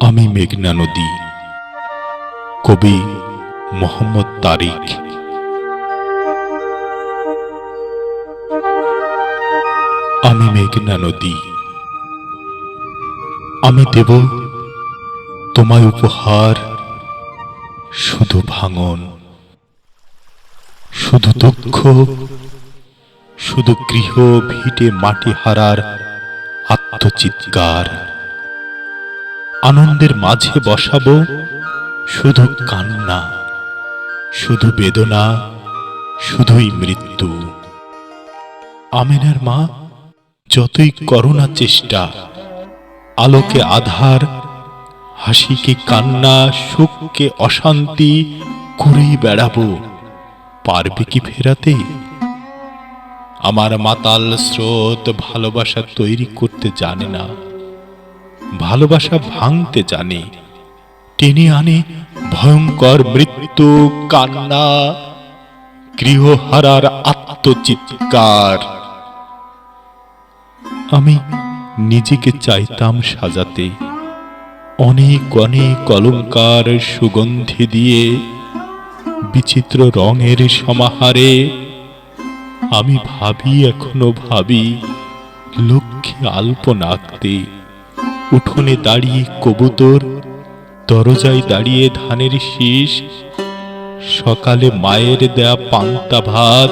আমি মেঘনা নদী। কবি মোহাম্মদ তারিক। আমি মেঘনা নদী। আমি দেব তোমায় উপহার, শুধু ভাঙন। শুধু দুঃখ, শুধু গৃহ ভিটে মাটি হারার আত্মচিৎকার। আনন্দের মাঝে বসাবো শুধু কান্না, শুধু বেদনা, শুধুই মৃত্যু। আমেনার মা যতই করোনা চেষ্টা, আলোকে আধার, হাসিকে কান্না, সুখকে অশান্তি করেই বেড়াবো। পারবে কি ফেরাতে? আমার মাতাল স্রোত ভালোবাসা তৈরি করতে জানে না। ভালোবাসা ভাঙতে জানে। টেনে আনে ভয়ঙ্কর মৃত্যু, কান্না, গৃহহারার আত্মচিৎকার। আমি নিজেকে চাইতাম সাজাতে। অনেক অনেক অলঙ্কার সুগন্ধি দিয়ে, বিচিত্র রঙের সমাহারে। আমি ভাবি, এখনও ভাবি, লক্ষ্যে আলপনা আঁকতে। উঠোনে দাঁড়িয়ে কবুতর, দরজায় দাঁড়িয়ে ধানের শীষ, সকালে মায়ের দেয়া পান্তা ভাত।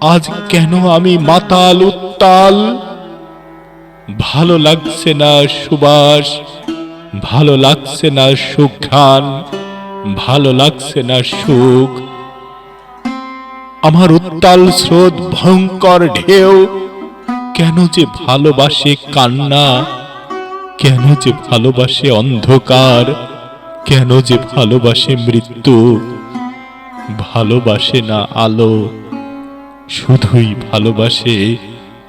আজ কেন আমি মাতাল উত্তাল? ভালো লাগছে না সুবাস, ভালো লাগছে না সুঘ্রাণ, ভালো লাগছে না সুখ। আমার উত্তাল স্রোত ভয়ঙ্কর ঢেউ, কেন যে ভালোবাসে কান্না? কেন যে ভালোবাসে অন্ধকার? কেন যে ভালোবাসে মৃত্যু? ভালোবাসে না আলো? শুধুই ভালোবাসে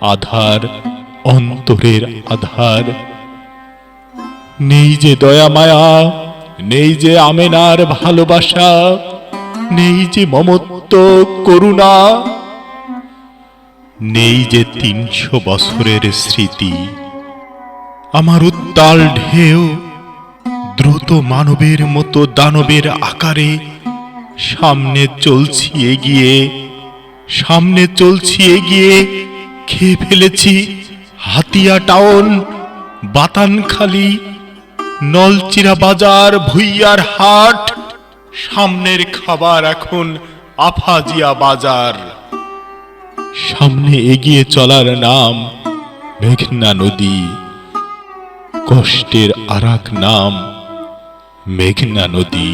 আধার, অন্তরের আধার। নেই যে দয়া মায়া, নেই যে আমেনার ভালোবাসা, নেই যে মমত্ব, করুণা, নেই যে তিনশো বছরের স্মৃতি। আমার উত্তাল ঢেউ দ্রুত মানবের মতো দানবের আকারে সামনে চলছি এগিয়ে, সামনে চলছি এগিয়ে, খেয়ে ফেলেছি হাতিয়া টাউন, বাতানখালি, নলচিরা বাজার, ভুইয়ার হাট, সামনের খাবার এখন আফাজিয়া বাজার। সামনে এগিয়ে চলার নাম মেঘনা নদী। কষ্টের আরাক নাম মেঘনা নদী।